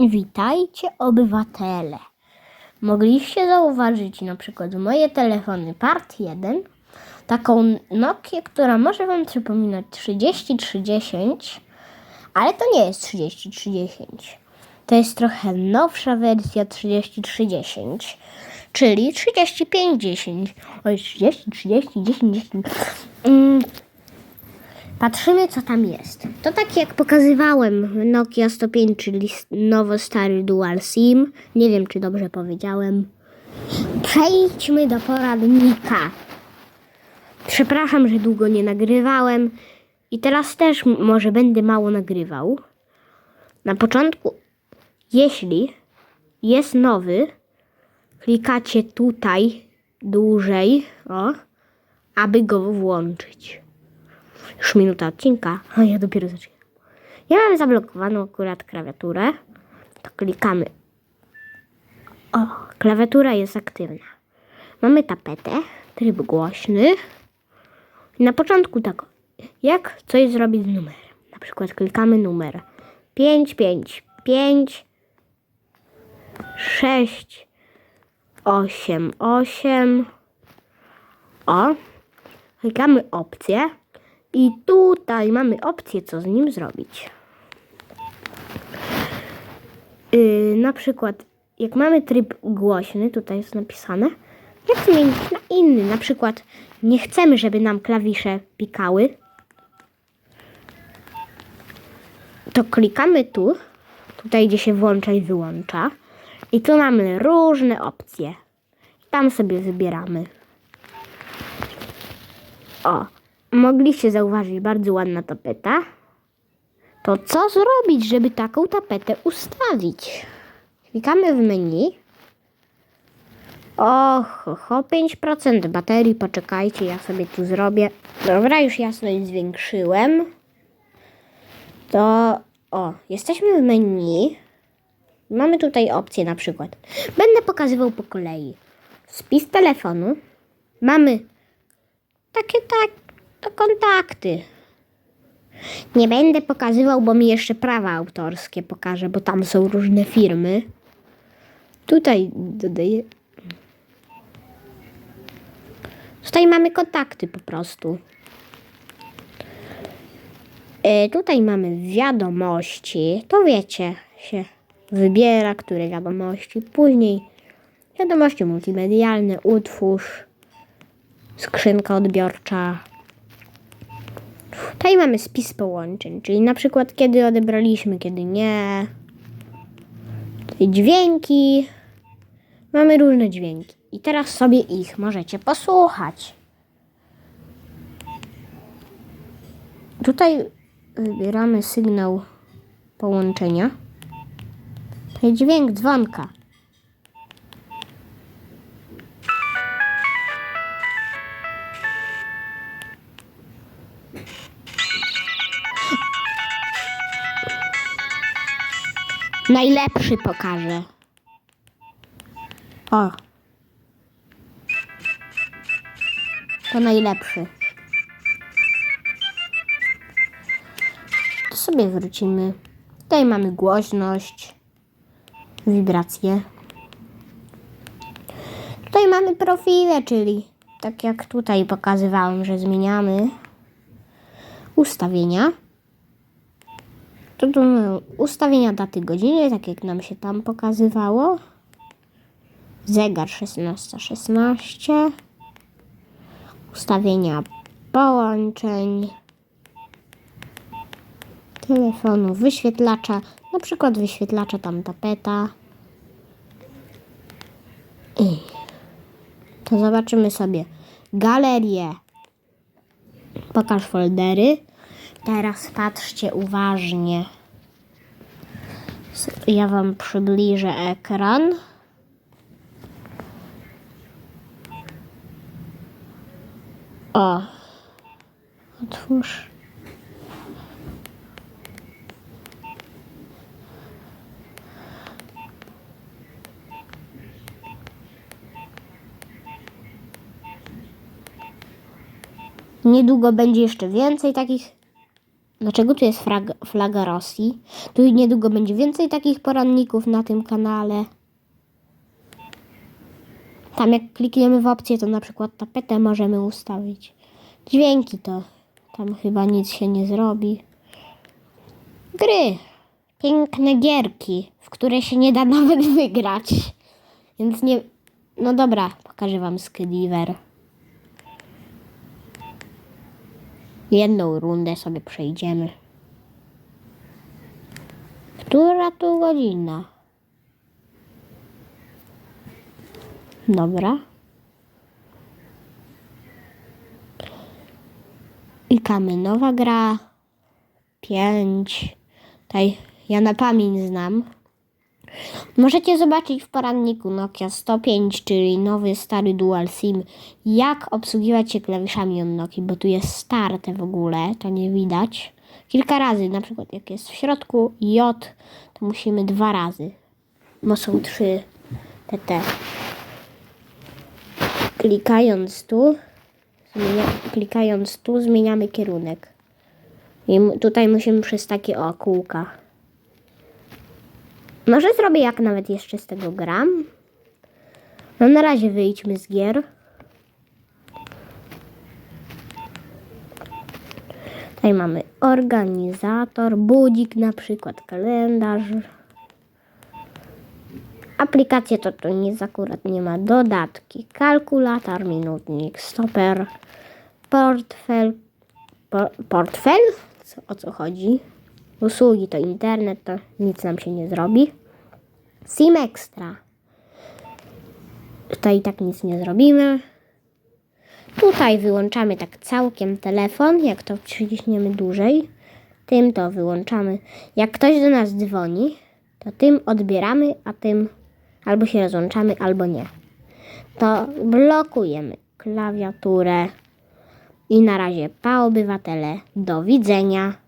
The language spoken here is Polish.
Witajcie obywatele. Mogliście zauważyć na przykład moje telefony Part 1, taką Nokię, która może Wam przypominać 3310, ale to nie jest 3310. To jest trochę nowsza wersja 3310, czyli 3510. Oj, 30, 30, 10, 10. Mm, Patrzymy, co tam jest. To tak jak pokazywałem Nokia 105, czyli nowo stary Dual SIM. Nie wiem, czy dobrze powiedziałem. Przejdźmy do poradnika. Przepraszam, że długo nie nagrywałem i teraz też może będę mało nagrywał. Na początku, jeśli jest nowy, klikacie tutaj dłużej, o, aby go włączyć. Już minuta odcinka, a ja dopiero zaczynam. Ja mam zablokowaną akurat klawiaturę. To klikamy. O, klawiatura jest aktywna. Mamy tapetę, tryb głośny. Na początku tak, jak coś zrobić z numerem. Na przykład klikamy numer 5, 5, 5, 6, 8, 8. O, klikamy opcję. I tutaj mamy opcję, co z nim zrobić. Yy, na przykład, jak mamy tryb głośny, tutaj jest napisane, jak zmienić na inny. Na przykład, nie chcemy, żeby nam klawisze pikały, to klikamy tu, tutaj gdzie się włącza i wyłącza. I tu mamy różne opcje. Tam sobie wybieramy. O, mogliście zauważyć bardzo ładna tapeta. To co zrobić, żeby taką tapetę ustawić? Klikamy w menu. Och, ho, ho, 5% baterii, poczekajcie, ja sobie tu zrobię. Dobra, już jasność zwiększyłem. To, o, jesteśmy w menu. Mamy tutaj opcje na przykład. Będę pokazywał po kolei. Spis telefonu. Mamy takie tak, to kontakty. Nie będę pokazywał, bo mi jeszcze prawa autorskie pokażę, bo tam są różne firmy. Tutaj dodaję. Tutaj mamy kontakty po prostu. E, tutaj mamy wiadomości. To wiecie, się wybiera, które wiadomości. Później wiadomości multimedialne, utwórz, skrzynka odbiorcza. Tutaj mamy spis połączeń, czyli na przykład kiedy odebraliśmy, kiedy nie. Tutaj dźwięki. Mamy różne dźwięki. I teraz sobie ich możecie posłuchać. Tutaj wybieramy sygnał połączenia. Jest dźwięk dzwonka. Najlepszy pokażę. O. To najlepszy. To sobie wrócimy. Tutaj mamy głośność, wibracje. Tutaj mamy profile, czyli tak jak tutaj pokazywałem, że zmieniamy ustawienia. To tu ustawienia daty godziny, tak jak nam się tam pokazywało. Zegar 16.16. 16. Ustawienia połączeń. Telefonu, wyświetlacza. Na przykład wyświetlacza tam tapeta. I to zobaczymy sobie galerię. Pokaż foldery. Teraz patrzcie uważnie. Ja Wam przybliżę ekran. O. Otwórz. Niedługo będzie jeszcze więcej takich Dlaczego tu jest flag, flaga Rosji? Tu niedługo będzie więcej takich poranników na tym kanale. Tam jak klikniemy w opcję, to na przykład tapetę możemy ustawić. Dźwięki to tam chyba nic się nie zrobi. Gry. Piękne gierki, w które się nie da nawet wygrać. Więc nie... No dobra, pokażę wam Skydiver. Jedną rundę sobie przejdziemy. Która tu godzina? Dobra. Klikamy nowa gra. Pięć. Tutaj ja na pamięć znam. Możecie zobaczyć w poradniku Nokia 105, czyli nowy stary Dual SIM, jak obsługiwać się klawiszami od Nokii, bo tu jest starte w ogóle, to nie widać. Kilka razy, na przykład jak jest w środku J, to musimy dwa razy, bo są trzy TT. Klikając tu, zmienia, klikając tu zmieniamy kierunek. I tutaj musimy przez takie o. Może zrobię jak nawet jeszcze z tego gram. No na razie wyjdźmy z gier. Tutaj mamy organizator, budzik na przykład, kalendarz. Aplikacje to tu nic akurat nie ma. Dodatki, kalkulator, minutnik, stoper, portfel. Po, portfel? Co, o co chodzi? Usługi to internet, to nic nam się nie zrobi. Sim Extra. Tutaj i tak nic nie zrobimy. Tutaj wyłączamy tak całkiem telefon, jak to przyciśniemy dłużej. Tym to wyłączamy. Jak ktoś do nas dzwoni, to tym odbieramy, a tym albo się rozłączamy, albo nie. To blokujemy klawiaturę. I na razie pa obywatele. Do widzenia.